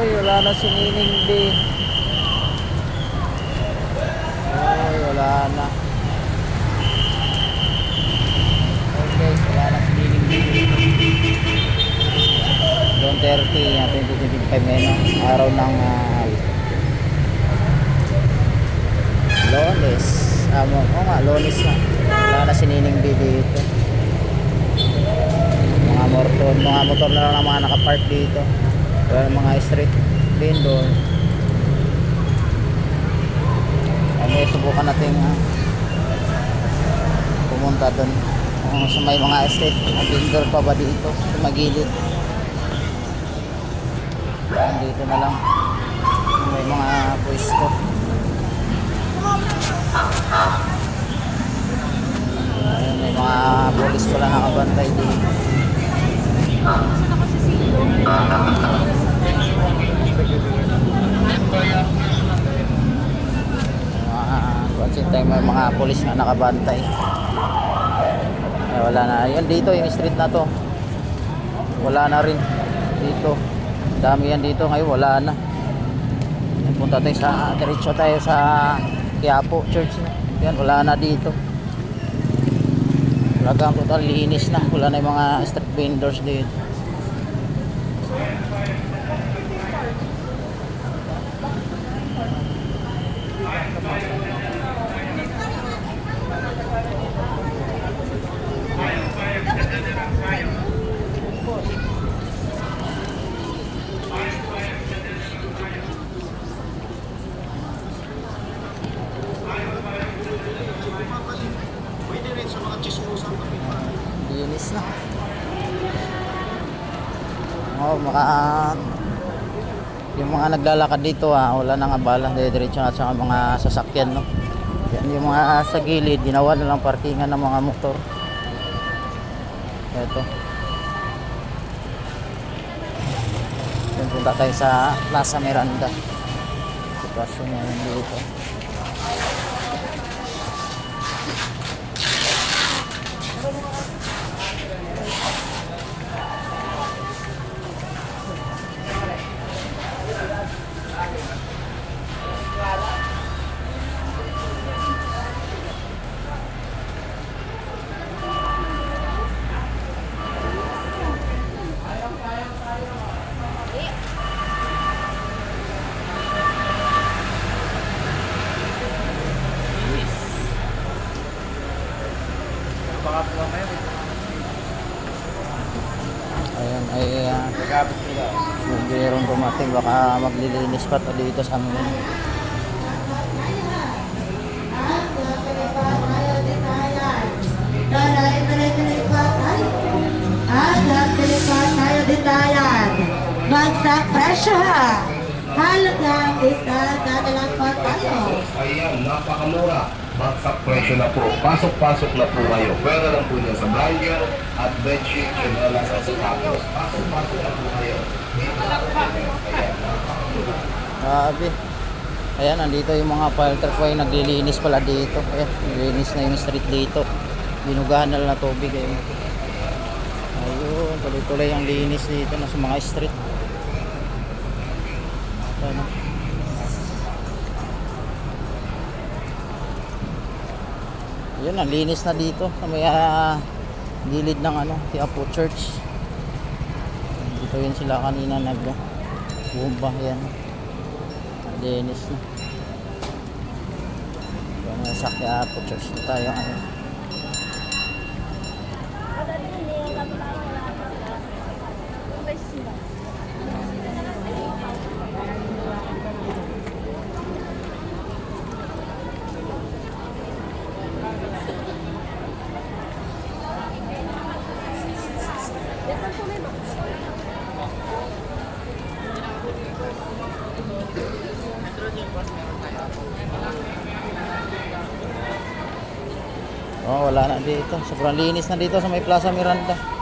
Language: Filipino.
Uy, wala na si Nining B. Uy, wala na. Okay, wala na si Nining B. Doon 30, yan, 2025 ngayon, no? araw ng uh, Lones. Ah, mo, nga, Lones na. Wala na si Nining B dito. Mga motor, mga motor na lang ang mga nakapark dito. Wala mga street vendor. Ano, subukan natin ha, pumunta doon. Kung sa may mga street, vendor pa ba dito? Sa magilid. Dito na lang. May mga pwesto. Ayun, may mga polis pala nakabantay dito. Mga mga polis na nakabantay. Eh, wala na. Yan dito, yung street na to. Wala na rin dito. Dami yan dito ngayon, wala na. Punta tayo sa, diretso tayo sa Quiapo Church na. Yan, wala na dito. Talagang total linis na. Wala na yung mga street vendors dito. Linis na. Oh, maka yung mga naglalakad dito ah, wala nang abala, diretso na sa mga sasakyan no. Yan yung mga sa gilid, ginawa na lang parkingan ng mga motor. Ito. Yan punta tayo sa Plaza Miranda. Sitwasyon niya dito. Ayan, ay uh, yung mayroong dumating baka maglilinis pa to dito sa amin. Bagsak presyo ha. Halagang isa dadalang pa tayo. Ayan, napakamura. Bagsak presyo na po. Pasok-pasok na po kayo. Pwede lang po niya sa blanket at bedsheet wala sa sapatos. Pasok-pasok na po kayo. Ayan. Grabe. Ayan, nandito yung mga fire truck ay naglilinis pala dito. Ayan, naglilinis na yung street dito. Binugahan na lang na tubig. Ayun. Ayun, tuloy-tuloy ang linis dito na sa mga street. Ano? Yun, ang linis na dito sa may ah, gilid ng ano, Quiapo Church. Dito yun sila kanina nag bumba yan. Linis na. Na sa Quiapo Church na tayo. Ano. Oh, wala na dito. Sobrang linis na dito sa may Plaza Miranda.